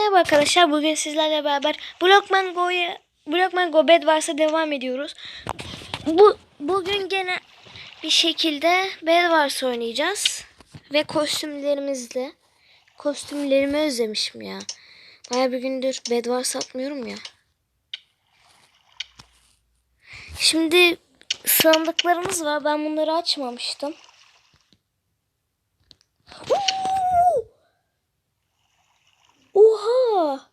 merhaba arkadaşlar. Bugün sizlerle beraber Blockman Go'ya Blockman Go Bedwars'a devam ediyoruz. Bu bugün gene bir şekilde Bedwars oynayacağız ve kostümlerimizle. Kostümlerimi özlemişim ya. Baya bir gündür Bedwars atmıyorum ya. Şimdi sandıklarımız var. Ben bunları açmamıştım. Oo! Oha!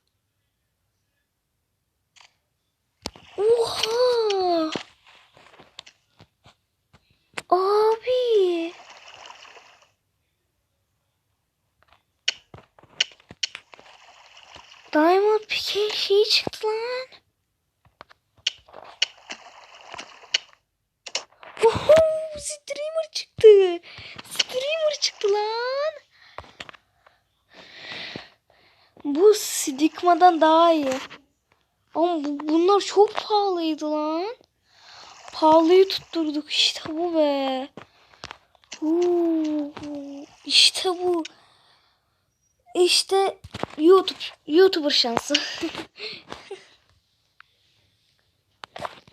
Oha! Abi! Diamond Pike şey çıktı lan. Oho! Streamer çıktı. Streamer çıktı lan. Bu Sigma'dan daha iyi. Ama bu, bunlar çok pahalıydı lan. Pahalıyı tutturduk işte bu be. Huu, işte bu. İşte YouTube YouTuber şansı.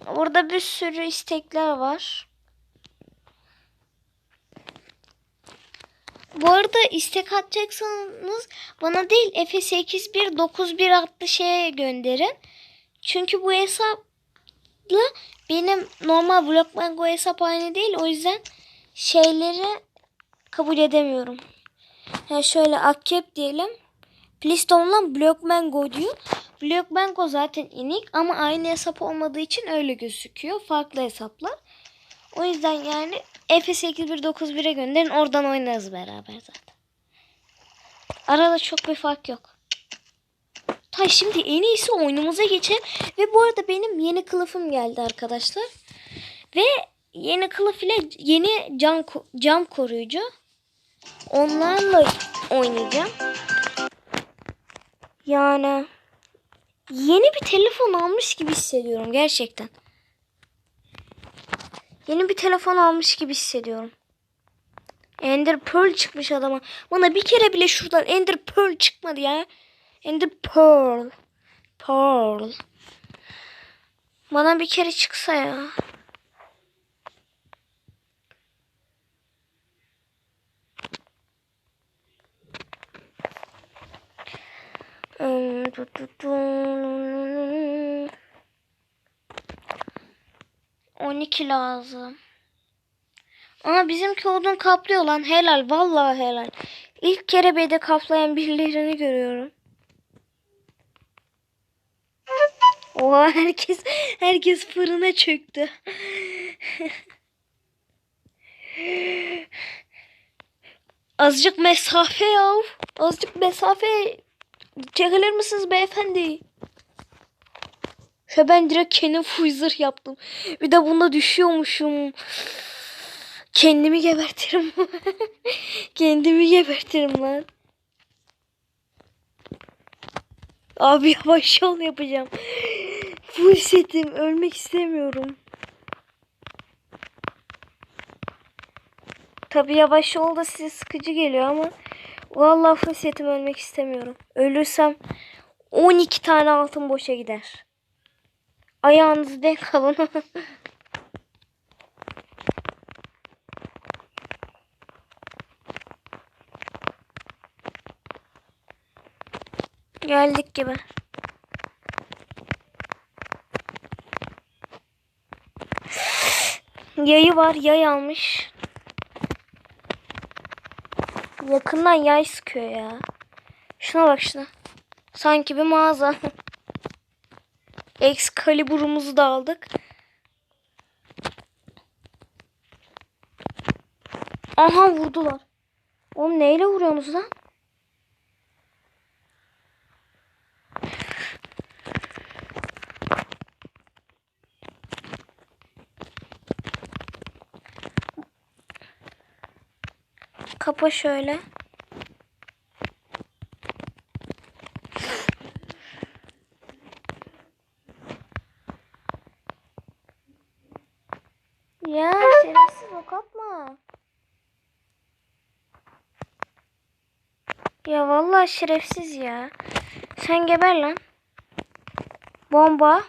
Burada bir sürü istekler var. Bu arada istek atacaksanız bana değil F8191 adlı şeye gönderin. Çünkü bu hesapla benim normal Blockmango hesap aynı değil. O yüzden şeyleri kabul edemiyorum. Yani şöyle akep diyelim. Pliston'la Blockmango diyor. Blockmango zaten inik ama aynı hesap olmadığı için öyle gözüküyor. Farklı hesaplar. O yüzden yani F8191'e gönderin. Oradan oynarız beraber zaten. Arada çok bir fark yok. Tay şimdi en iyisi oyunumuza geçelim. Ve bu arada benim yeni kılıfım geldi arkadaşlar. Ve yeni kılıf ile yeni cam, cam koruyucu. Onlarla oynayacağım. Yani yeni bir telefon almış gibi hissediyorum gerçekten. Yeni bir telefon almış gibi hissediyorum. Ender Pearl çıkmış adama. Bana bir kere bile şuradan Ender Pearl çıkmadı ya. Ender Pearl. Pearl. Bana bir kere çıksa ya. Hmm, tu, tu, tu. 12 lazım. Ama bizimki odun kaplıyor lan. Helal. Vallahi helal. İlk kere bede kaplayan birilerini görüyorum. Oha herkes herkes fırına çöktü. Azıcık mesafe ya. Azıcık mesafe çekilir misiniz beyefendi? Şöyle ben direkt kendim full zırh yaptım. Bir de bunda düşüyormuşum. Kendimi gebertirim. Kendimi gebertirim lan. Abi yavaş yol yapacağım. Full setim. Ölmek istemiyorum. Tabi yavaş yol da size sıkıcı geliyor ama vallahi full ölmek istemiyorum. Ölürsem 12 tane altın boşa gider. Ayağınızı denk alın. Geldik gibi. Yayı var. Yay almış. Yakından yay sıkıyor ya. Şuna bak şuna. Sanki bir mağaza. Excalibur'umuzu da aldık. Aha vurdular. Oğlum neyle vuruyorsunuz lan? Kapa şöyle. Ya atma. Ya vallahi şerefsiz ya. Sen geber lan. Bomba.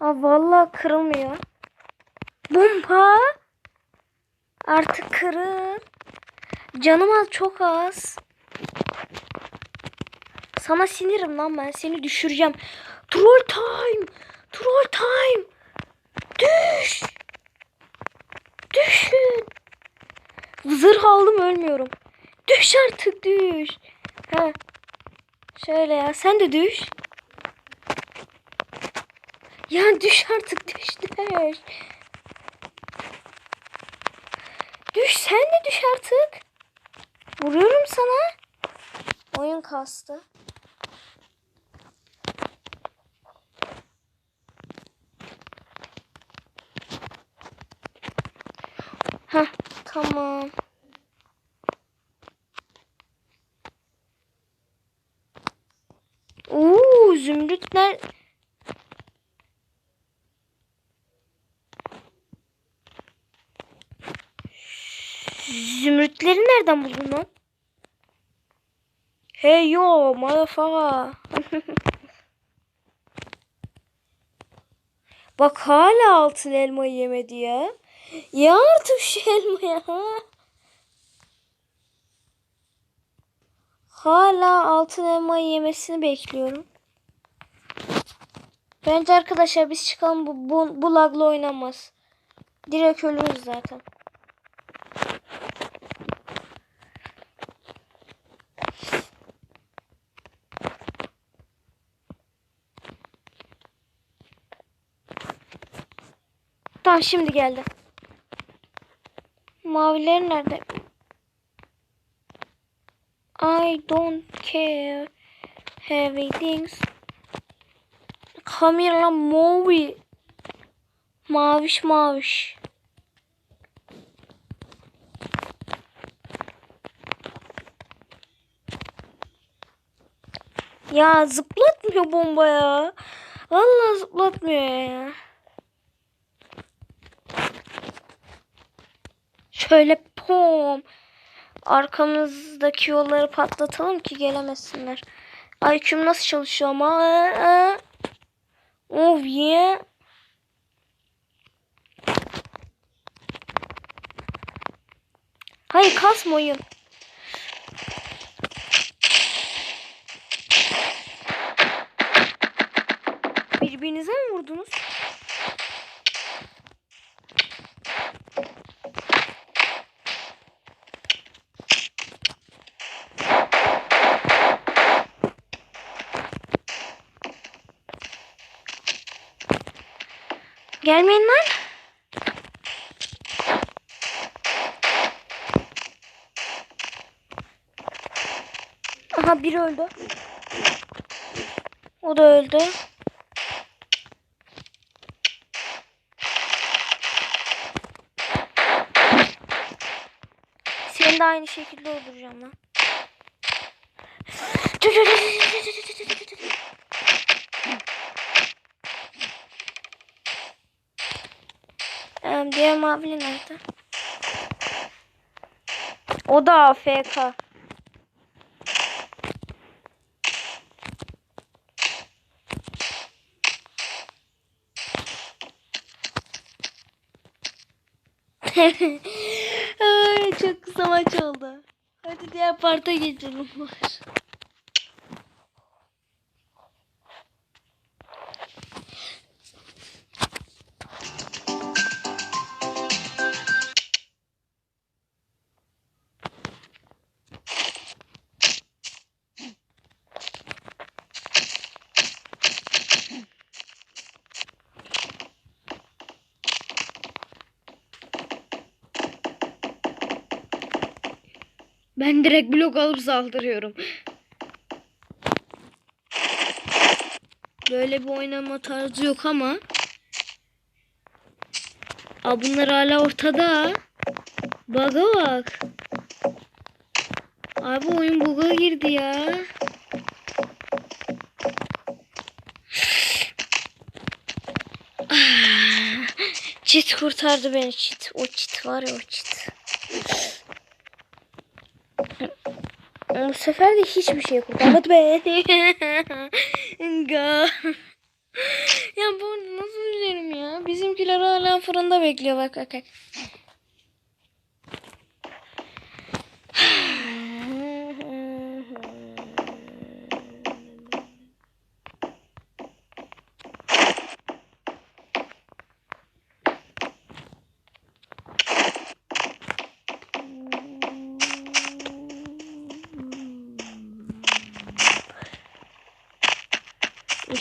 Aa vallahi kırılmıyor. Bomba. Artık kırıl. Canım az çok az. Sana sinirim lan ben seni düşüreceğim. Troll time. Troll time. Düş. Düşün. Zırh aldım ölmüyorum. Düş artık düş. Ha. Şöyle ya sen de düş. Ya düş artık düş düş. Düş sen de düş artık. Vuruyorum sana. Oyun kastı. Heh tamam. Oo zümrütler. Zümrütleri nereden buldun lan? Hey yo motherfucker. Bak hala altın elmayı yemedi ya. Ya artık şu elmaya ha. Hala altın elmayı yemesini bekliyorum. Bence arkadaşlar biz çıkalım bu, bu, bu lagla oynamaz. Direkt ölürüz zaten. Tamam şimdi geldi. Maviler nerede? I don't care. Heavy things. Come here lan mavi. Maviş maviş. Ya zıplatmıyor bomba ya. Vallahi zıplatmıyor ya. Şöyle pom. Arkamızdaki yolları patlatalım ki gelemesinler. IQ'm nasıl çalışıyor ama? Ee, Oh yeah. Hayır kasma oyun. Birbirinize mi vurdunuz? Gelmeyin lan. Aha biri öldü. O da öldü. Seni de aynı şekilde öldüreceğim lan. Diğer mavili nerede? O da AFK. Ay, çok kısa maç oldu. Hadi diğer parta geçelim. Ben direkt blok alıp saldırıyorum. Böyle bir oynama tarzı yok ama. Aa, bunlar hala ortada. Bug'a bak. Abi oyun bug'a girdi ya. Ah, Çit kurtardı beni çit. O çit var ya o çit. Bu sefer de hiçbir şey kurtarmadı be. Ya bu nasıl üzerim ya? Bizimkiler hala fırında bekliyor bak bak bak.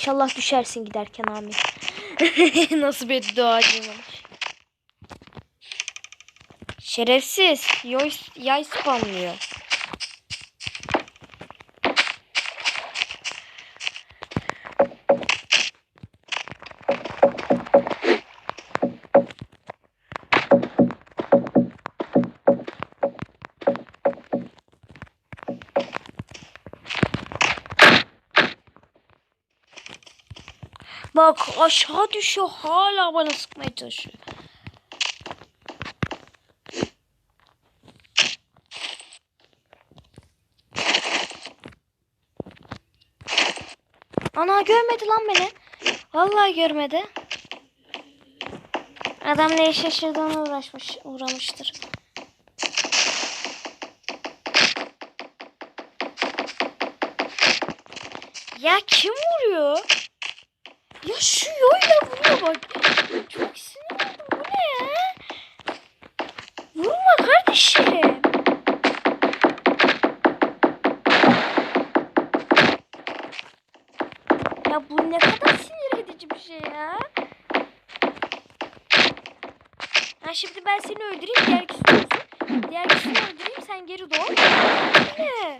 İnşallah düşersin giderken amin. Nasıl bir duacıyım. Şerefsiz. Yoy, yay spamlıyor. Bak aşağı düşüyor hala bana sıkmaya çalışıyor. Ana görmedi lan beni. Vallahi görmedi. Adam ne şaşırdığına uğraşmış, uğramıştır. Ya kim vuruyor? Ya şu yoyla vuruyor bak. Çok sinir oldum. Bu ne ya? Vurma kardeşim. Ya bu ne kadar sinir edici bir şey ya. Ha şimdi ben seni öldüreyim diğer olsun. Diğer ikisini öldüreyim sen geri doğ. Ne?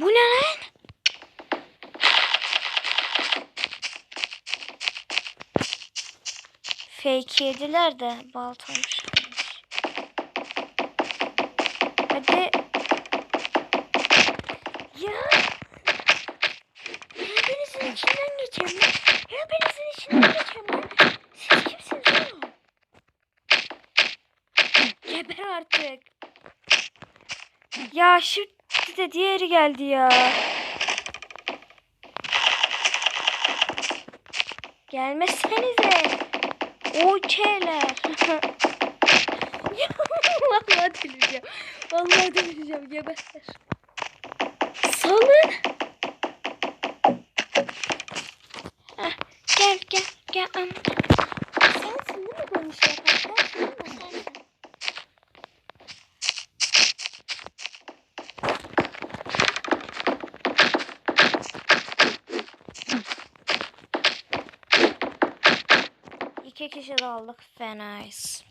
Bu ne lan? Fake yediler de baltamış. Hadi. Ya. Ya denizin içinden geçeceğim lan. Ya denizin içinden geçeceğim lan. Siz kimsiniz oğlum? Geber artık. Ya de diğeri geldi ya. Gelmesenize. Okeyler. vallahi delireceğim. Vallahi delireceğim. Geberler. Salın. Heh, gel gel gel. Am. Sensin değil mi bu işi yapan? Sensin değil mi? Sensin. İki kişi de aldık. Fenayız.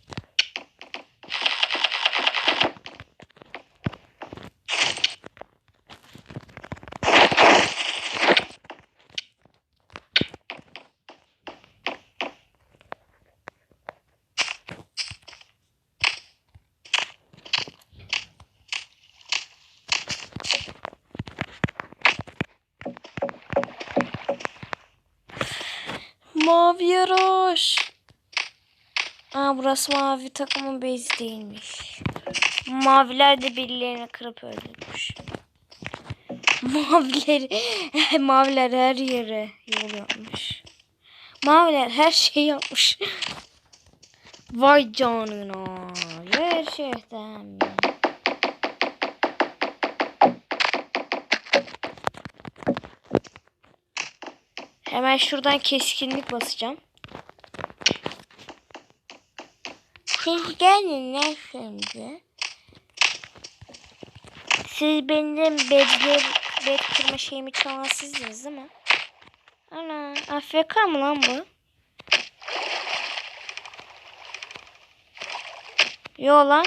Mavi yarış. Aa burası mavi takımın base değilmiş. Maviler de birilerini kırıp öldürmüş. Maviler, maviler her yere yol yapmış. Maviler her şeyi yapmış. Vay canına. Gerçekten mi? Hemen şuradan keskinlik basacağım. Siz lan şimdi. Siz benim bedler, bed kırma şeyimi çalan değil mi? Ana AFK mı lan bu? Yo lan.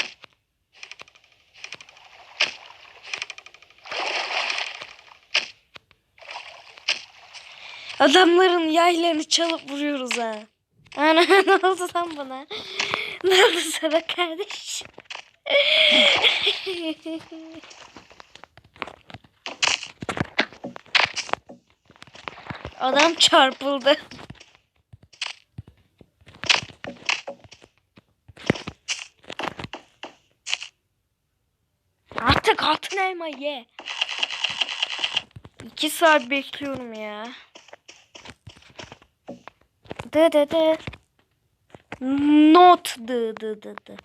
Adamların yaylarını çalıp vuruyoruz ha. Ana ne oldu lan bana? Ne oldu sana kardeş? Adam çarpıldı. Artık altın elma ye. İki saat bekliyorum ya. Dı dı dı. Not dı dı dı dı.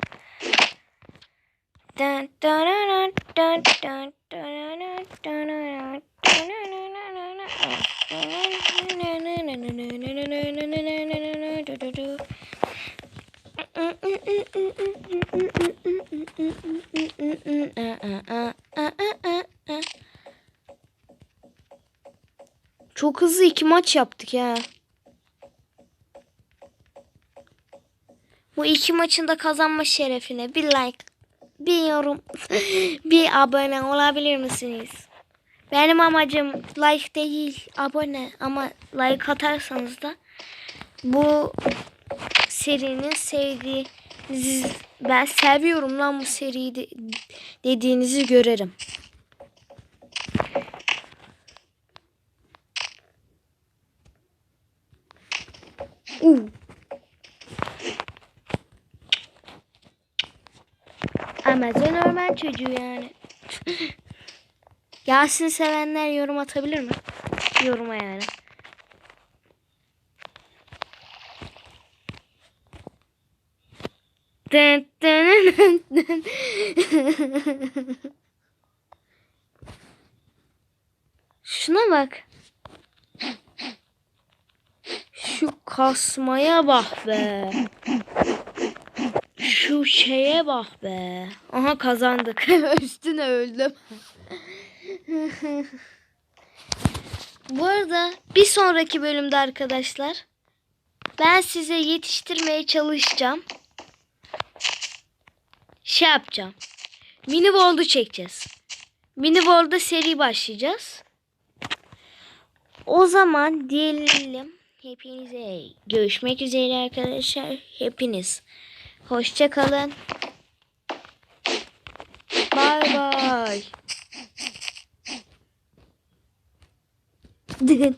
Çok hızlı iki maç yaptık ya. Bu iki maçın da kazanma şerefine bir like, bir yorum, bir abone olabilir misiniz? Benim amacım like değil, abone ama like atarsanız da bu serinin sevdiğinizi ben seviyorum lan bu seriyi de- dediğinizi görerim. Uh. Amazon orman çocuğu yani. Yasin sevenler yorum atabilir mi? Yoruma yani. Dın dın. Şuna bak. Şu kasmaya bak be. Şu şeye bak be. Aha kazandık. Üstüne öldüm. Bu arada bir sonraki bölümde arkadaşlar ben size yetiştirmeye çalışacağım. Şey yapacağım. Mini World'u çekeceğiz. Mini World'da seri başlayacağız. O zaman diyelim hepinize görüşmek üzere arkadaşlar. Hepiniz Hoşçakalın. Bay bay. Dın.